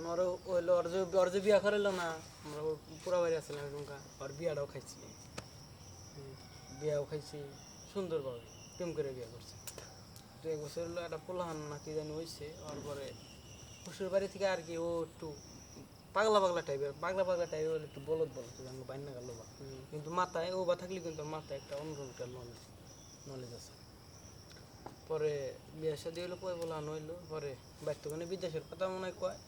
এখন ওর হইল ওর যে ওর যে বিয়া করাইলো না আমরা পুরা বাড়ি আসছিলাম এরকম ওর বিয়াটাও খাইছি। বিয়াও খাইছি। সুন্দরভাবে প্রেম করে বিয়া করছে। দু এক বছর হলো একটা পোলাহান না কি জানি হয়েছে ওর পরে শ্বশুর বাড়ি থেকে আর কি ও একটু পাগলা পাগলা টাইপের পাগলা পাগলা টাইপের হলে একটু বলদ বলদ জানো বাইনা গেল বা। কিন্তু মাথায় ও বা থাকলে কিন্তু মাথায় একটা অন্যরকম একটা নলেজ নলেজ আছে। পরে বিয়ে শাদি হইল পরে বলা হইল? পরে বাচ্চাখানে বিদেশের কথা মনে হয় কয়।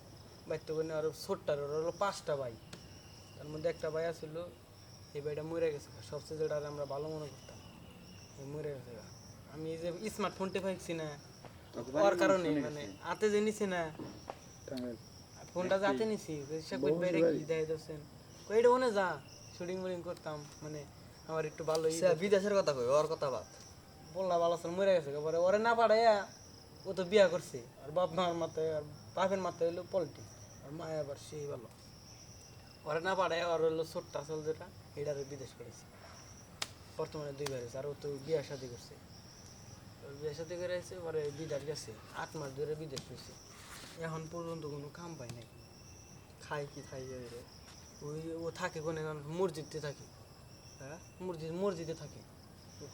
বাচ্চাখানে আরও ছোট্টার ওর হলো পাঁচটা ভাই। তার মধ্যে একটা ভাই আছিল এই ভাইটা মরে গেছে। সবচেয়ে যেটা আমরা ভালো মনে করতাম ও মরে গেছে। আমি এই যে স্মার্টফোনটা পাইছি না ওর কারণে মানে হাতে যে নিছি না ফোনটা যে হাতে নিছি সে কই বাইরে কি দেয় দছেন কই এটা ওনে যা শুটিং মুটিং করতাম মানে আমার একটু ভালো বিদেশের কথা কই ওর কথা বাদ। বললা ভালো আছে মরে গেছে পরে ওরে না পাঠাইয়া ও তো বিয়া করছে। আর বাপ মার মাথায় আর বাপের মাথায় হইল পলিটিক্স মায় আবার সেই ভালো ওরে না পাঠাইয়া ওর হলো ছোট্ট আসল যেটা এটারে বিদেশ করেছে। বর্তমানে দুই হয়েছে আর ও তো বিয়া শাদি করছে। বিয়া শাদি করে আছে পরে বিদার গেছে আট মাস ধরে বিদেশ করছে এখন পর্যন্ত কোনো কাম পায় নাই। খাই কি খাই ওই ও থাকে কোনে মসজিদে থাকে। হ্যাঁ? মসজিদ মসজিদে থাকে।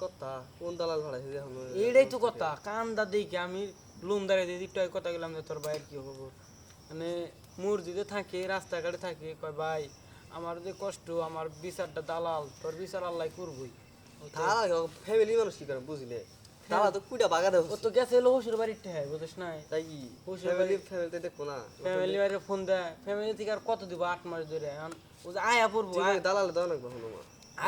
কথা? কোন দালাল যে এখন এইটাই তো কথা। কান্দা দেখি আমি লুম দাঁড়িয়ে দিয়ে একটু কথা গেলাম যে তোর ভাইয়ের কি হব মানে মসজিদে থাকে রাস্তাঘাটে থাকে কয় ভাই আমার যে কষ্ট আমার বিচারটা দালাল তোর বিচার আল্লাহ করবই। ফ্যামিলি মানুষ কি করে বুঝলে? তারা তো কুইটা বাগা দেবো তো গেছে বাড়ির বুঝিস তাই কি? বসে ফ্যামিলি ফ্যামিলিতে দেখব না। ফ্যামিলি বাড়ির ফোন দেয়। ফ্যামিলি থেকে আর কত দিব? আট মাস ধরে। এখন ও যে আয়া পড়ব দালাল দাও না কখনো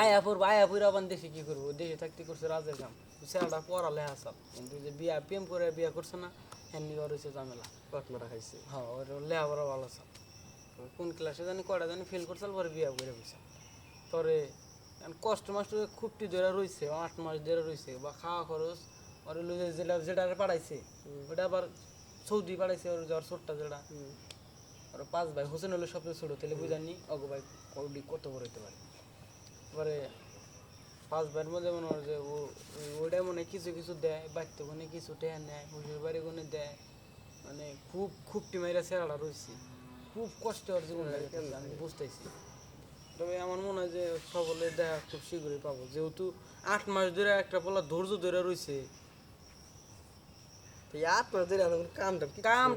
আয়া পড়ব আয়া পড়ে আবার দেশে কি করব? দেশে থাকতে করছে রাজের কাম ছেলেটা পড়ালে হাসাল কিন্তু যে বিয়া প্রেম করে বিয়া করছে না এমনি ওর হচ্ছে ঝামেলা। পাট মারা খাইছে। হ্যাঁ ওর লেখাপড়া ভালো আছে। কোন ক্লাসে জানি কয়টা জানি ফেল করছিল পরে বিয়া করে বসে পরে এখন কষ্ট মাস্ট খুবটি ধরে রয়েছে আট মাস ধরে রয়েছে বা খাওয়া খরচ ওর যেটা যেটা পাঠাইছে ওটা আবার সৌদি পাঠাইছে ওর যাওয়ার ছোট্টা যেটা আর পাঁচ ভাই হোসেন হলো সবচেয়ে ছোট তাহলে বুঝানি অগো ভাই কত বড় হতে পারে? পরে ভাইয়ের মধ্যে মনে হয় যে ও ওই- ওইটা মনে কিছু কিছু দেয় বাড়িতে কোনে কিছু টেয়া নেয় শ্বশুর বাড়ি কোনে দেয়। মানে খুব খুব টিমাইরা সেরাটা রয়েছে। খুব কষ্ট ওর জীবনটা কাটতেছে, আমি বুঝতেছি। তবে আমার মনে হয় যে সকলে দেখা খুব শীঘ্রই পাবো। যেহেতু আট মাস ধরে একটা পোলা ধৈর্য ধরে রয়েছে। আট মাস ধরে কামটা কাম